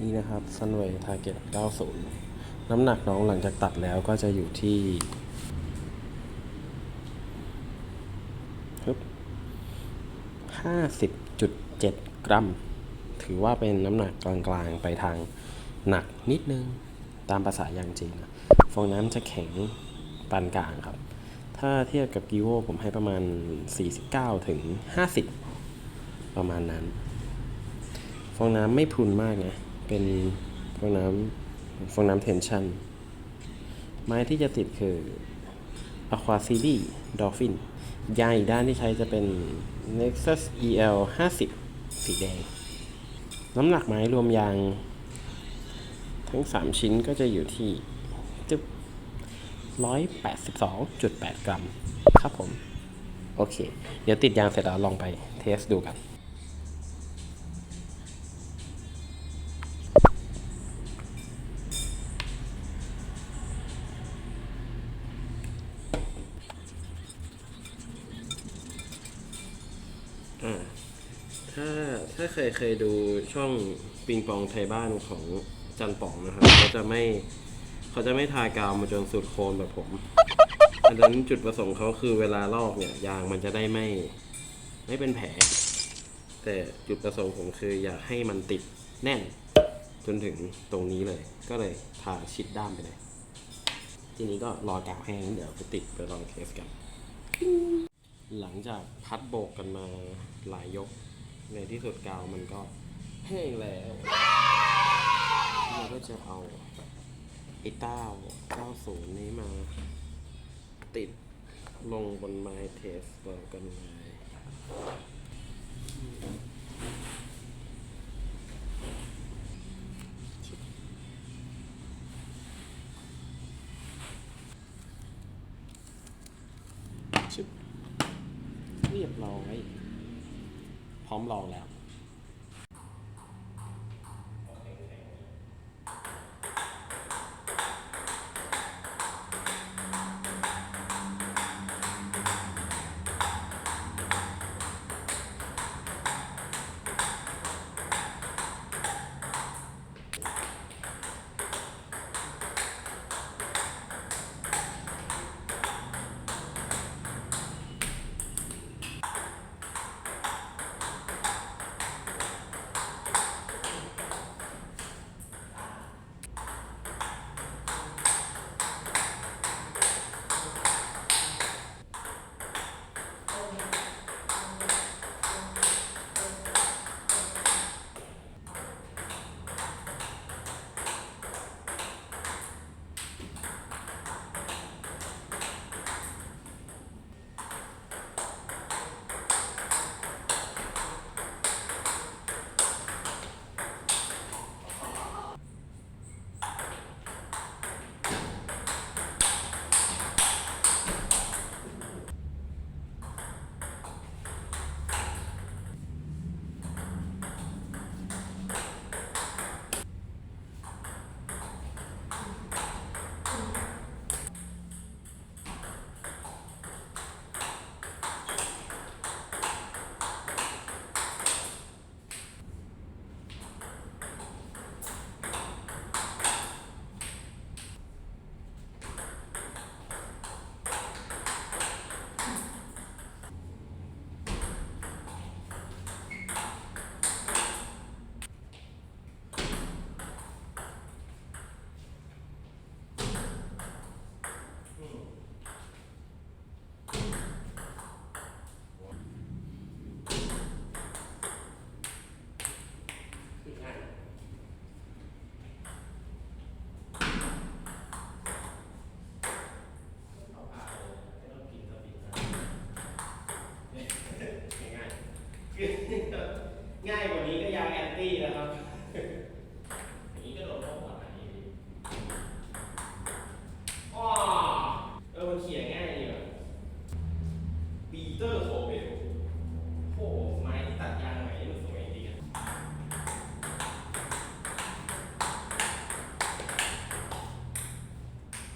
นี่นะครับ Sunway Target 90 น้ำหนักน้องหลังจากตัดแล้วก็จะอยู่ที่ฮึบ50.7กรัม ถือว่าเป็นน้ำหนักกลางๆ ไปทางหนักนิดนึง ตามภาษายางจริงนะฟองน้ำจะแข็งปานกลางครับ ถ้าเทียบกับกิโวผมให้ประมาณ 49 ถึง 50 ประมาณนั้น ฟองน้ำไม่พรุนมากนะ เป็นฟองน้ำฟองน้ำเทนชันไม้ที่จะติดคือ Aqua c i d y Dolphin ยางอีกด้านที่ใช้จะเป็น Nexus EL 50 สีแดง น้ำหนักไม้รวมยาง ทั้ง 3 ชิ้นก็จะอยู่ที่จุ๊บ182.8 กรัม ครับผม โอเค เดี๋ยวติดยางเสร็จแล้วลองไปเทสดูกัน ถ้าถ้าเคยเคยดูช่องปิงปองไทยบ้านของจันป๋องนะครับเขาจะไม่เขาจะไม่ทากาวมาจนสุดโคนแบบผมอันนั้นจุดประสงค์เขาคือเวลาลอกเนี่ยยางมันจะได้ไม่ไม่เป็นแผล แต่จุดประสงค์ผมคืออยากให้มันติดแน่น จนถึงตรงนี้เลย ก็เลยทาชิดด้ามไปเลย ทีนี้ก็รอกาวแห้งเดี๋ยวไปติดไปลองเทสกัน หลังจากพัดโบกกันมาหลายยก ในที่สุดกาวมันก็แห้งแล้วเราก็จะเอาไอ้เต้า90 นี้มาติดลงบนไม้เทสเรากันเลยชึบเรียบร้อย ร้อมรองแล้ว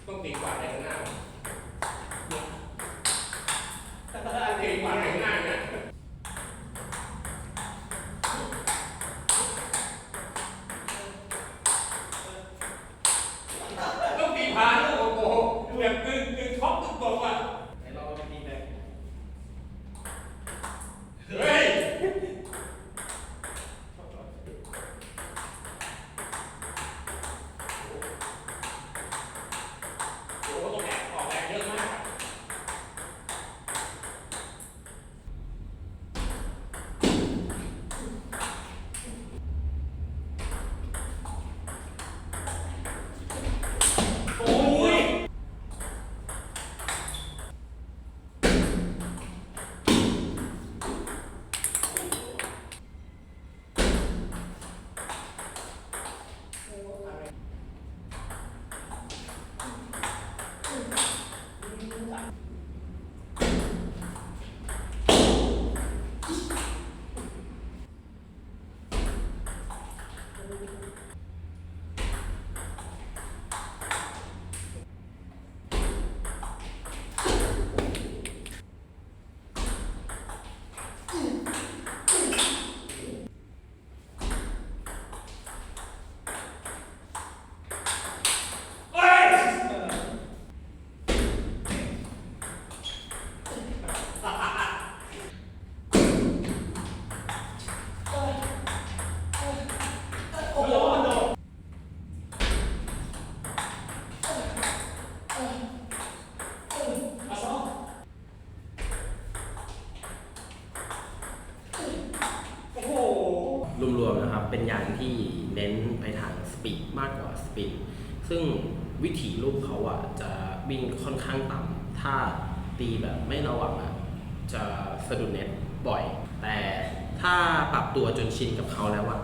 ต้องตีกว่าได้ข้างหน้าว่ะถ้าตีกว่าได้ข้างหน้าเนี่ย เรวมๆนะครับเป็นยางที่เน้นไปทางสปีดมากกว่าสปินซึ่งวิถีลูกเขาอะจะวิ่งค่อนข้างต่ำถ้าตีแบบไม่ระวังอะจะสะดุดเน็ตบ่อย แต่ถ้าปรับตัวจนชินกับเขาแล้วอะ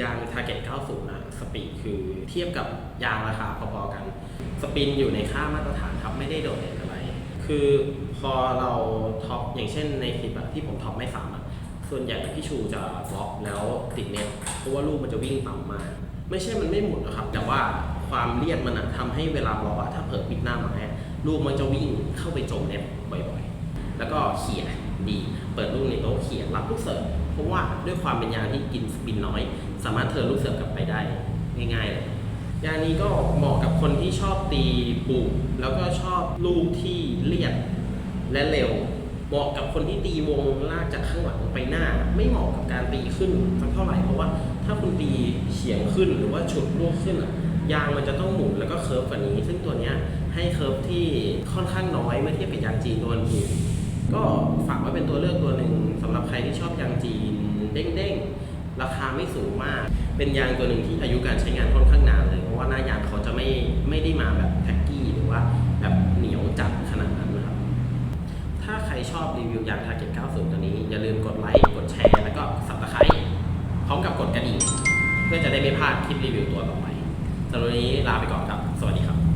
ยาง Target 90 นะสปีดคือเทียบกับยางราคาพอๆกัน สปินอยู่ในค่ามาตรฐานครับไม่ได้โดดเด่นอะไร คือพอเราท็อปอย่างเช่นในคลิปที่ผมท็อปไม่สาม ส่วนใหญ่พี่ชูจะบล็อกแล้วติดเน็ตเพราะว่าลูกมันจะวิ่งต่ำมาก ไม่ใช่มันไม่หมุนนะครับ แต่ว่าความเลียดมันอะทำให้เวลาบล็อกอะถ้าเผลอปิดหน้าไม้อะลูกมันจะวิ่งเข้าไปจมเน็ตบ่อยๆ แล้วก็เขี่ยดี เปิดลูกในโต๊ะเขี่ยรับลูกเสิร์ฟเพราะว่าด้วยความเป็นยางที่กินสปินน้อย สามารถเทิร์นลูกเสิร์ฟกลับไปได้ง่ายๆเลยยางนี้ก็เหมาะกับคนที่ชอบตีบุกแล้วก็ชอบลูกที่เรียบและเร็ว เหมาะกับคนที่ตีวงลากจากข้างหลังไปหน้า ไม่เหมาะกับการตีขึ้นสักเท่าไหร่เพราะว่าถ้าคุณตีเฉียงขึ้นหรือว่าฉุดลูกขึ้นอะยางมันจะต้องหมุนแล้วก็เคิร์ฟกว่านี้ ซึ่งตัวเนี้ยให้เคิร์ฟที่ค่อนข้างน้อยเมื่อเทียบกับยางจีนตัวอื่นก็ฝากไว้เป็นตัวเลือกตัวหนึ่งสำหรับใครที่ชอบยางจีนเด้งๆราคาไม่สูงมาก เป็นยางตัวหนึ่งที่อายุการใช้งานค่อนข้างนาน ลาดคลิปรีวิวตัวต่อไปสำหรับวันนี้ลาไปก่อนครับ สวัสดีครับ